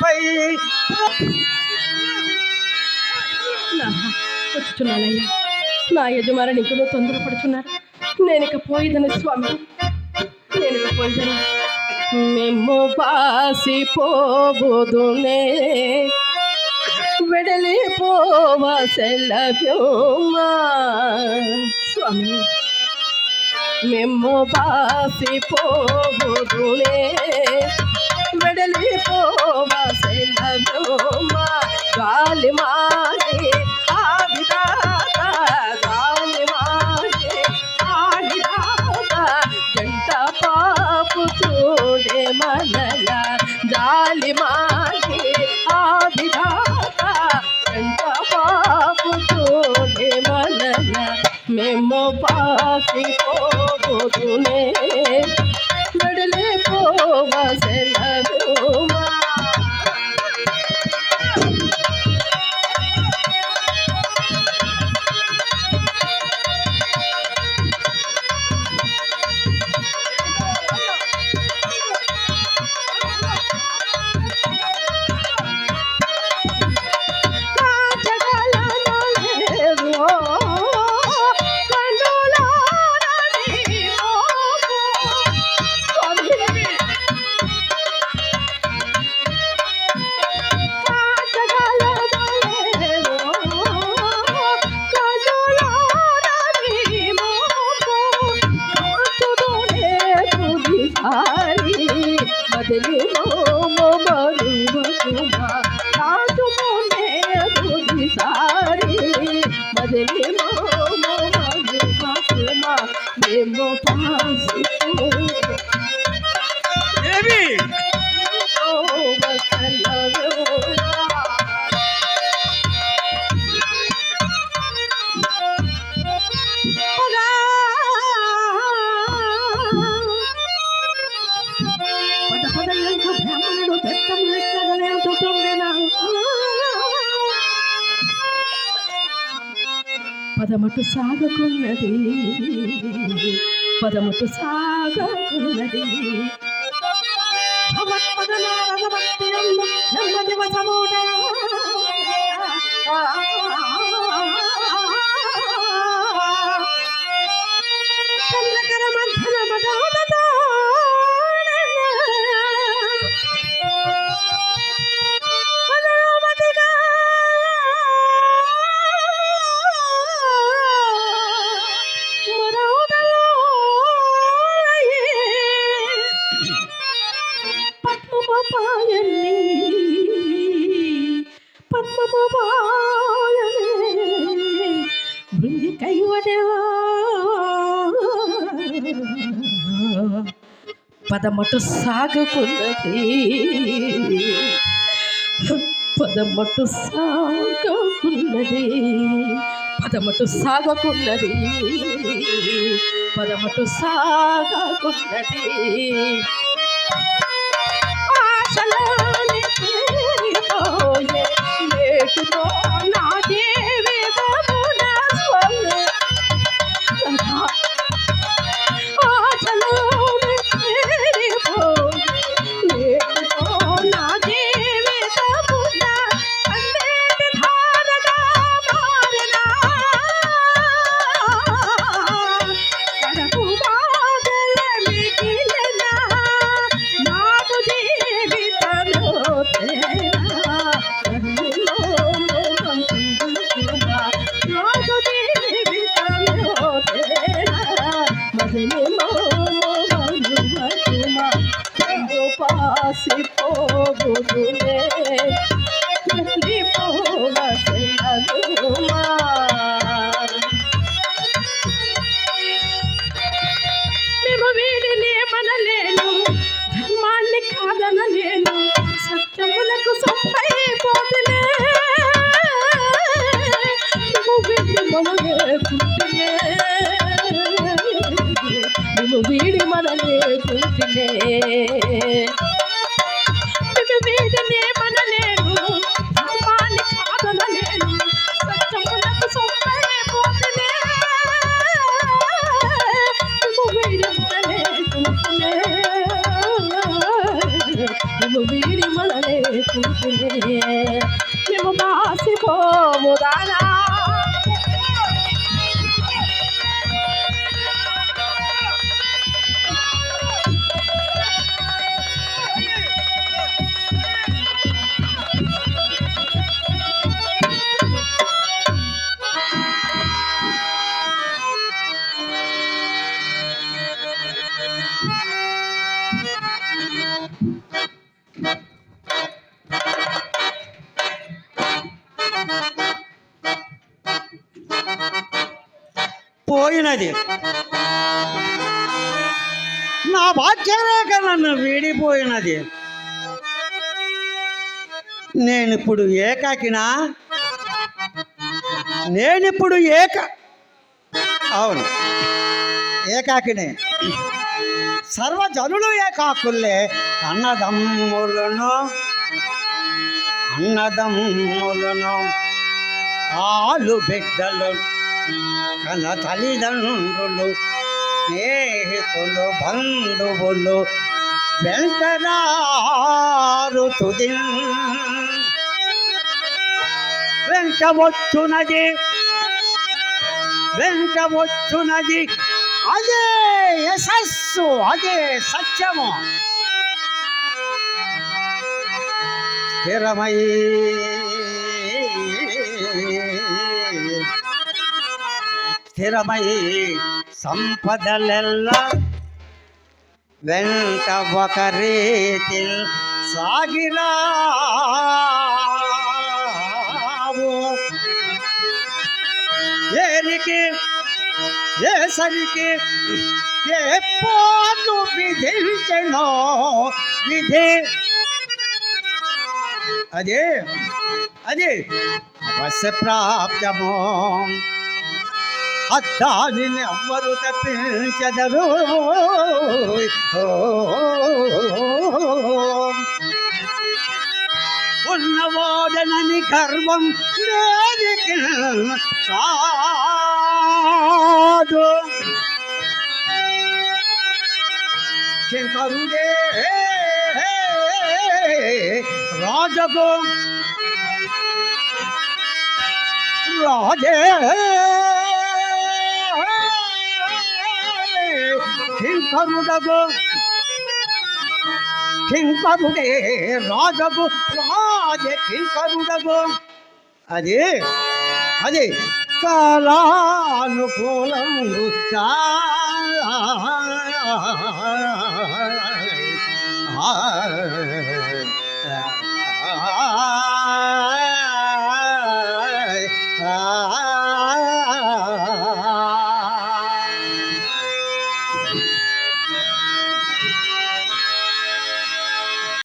పై. నా యజమాని ఇంకనూ తొందరపడుతున్నారు నేను ఇక పోయిదని స్వామి. నేను ఇక పోయిదని మేము పాసిపోబోదునే వెడలి పోవా సెల్లవ్యోమా స్వామి మేము పాసిపోబోదునే వెడలిపోవా de. పదమటు సాగకున్నది. పదమటు సాగకున్నది. నెమ్మది వసమూట కైవదేవో పదమటు సాగుకున్నది పదమటు సాగుకున్నది పదమటు సాగుకున్నది పదమటు సాగుకున్నది నువ్వు వీడి మనలే కూతులే నువ్వు వీడినే మనలేను ధర్మాన్ని కాదనలేను సత్యమునకు సొంతనే పోతులే నువ్వు వీడి మనలే కూతులే నువ్వు వీడి మనలే కూతులే మేము మాసిపోము దానా. పోయినది నా భాగ్యరేఖ నన్ను వీడిపోయినది. నేనిప్పుడు ఏకాకినా? నేనిప్పుడు ఏక అవును. ఏకాకినే. సర్వజనులు ఏకాకుల్లే అన్నదమ్ములను అన్నదమ్ములను ఆలు బిడ్డలు కన తల్లిదండ్రులు స్నేహితులు బంధువులు వెంటరారు తుది. వెంట వచ్చునది అదే యశస్సు అదే సత్యము. స్థిరమై స్థిరమై సంపదలెల్లా వెంట ఒక రీతి సాగిరావు ఏరికి ఏ సరికి ఏ పోను విధించనో విధి. అదే అదే అవశ్య ప్రాప్తమో అద్దాని ఎవ్వరు తప్పించదరు. ఉన్నవాడనని గర్వం మేరికి కాదు శంకరుడే రాజకు రాజే కింకరుడగు కింకరుడే రాజగు రాజే కింకరుడగు అది అది కళానుకూలం కాలానుకూలం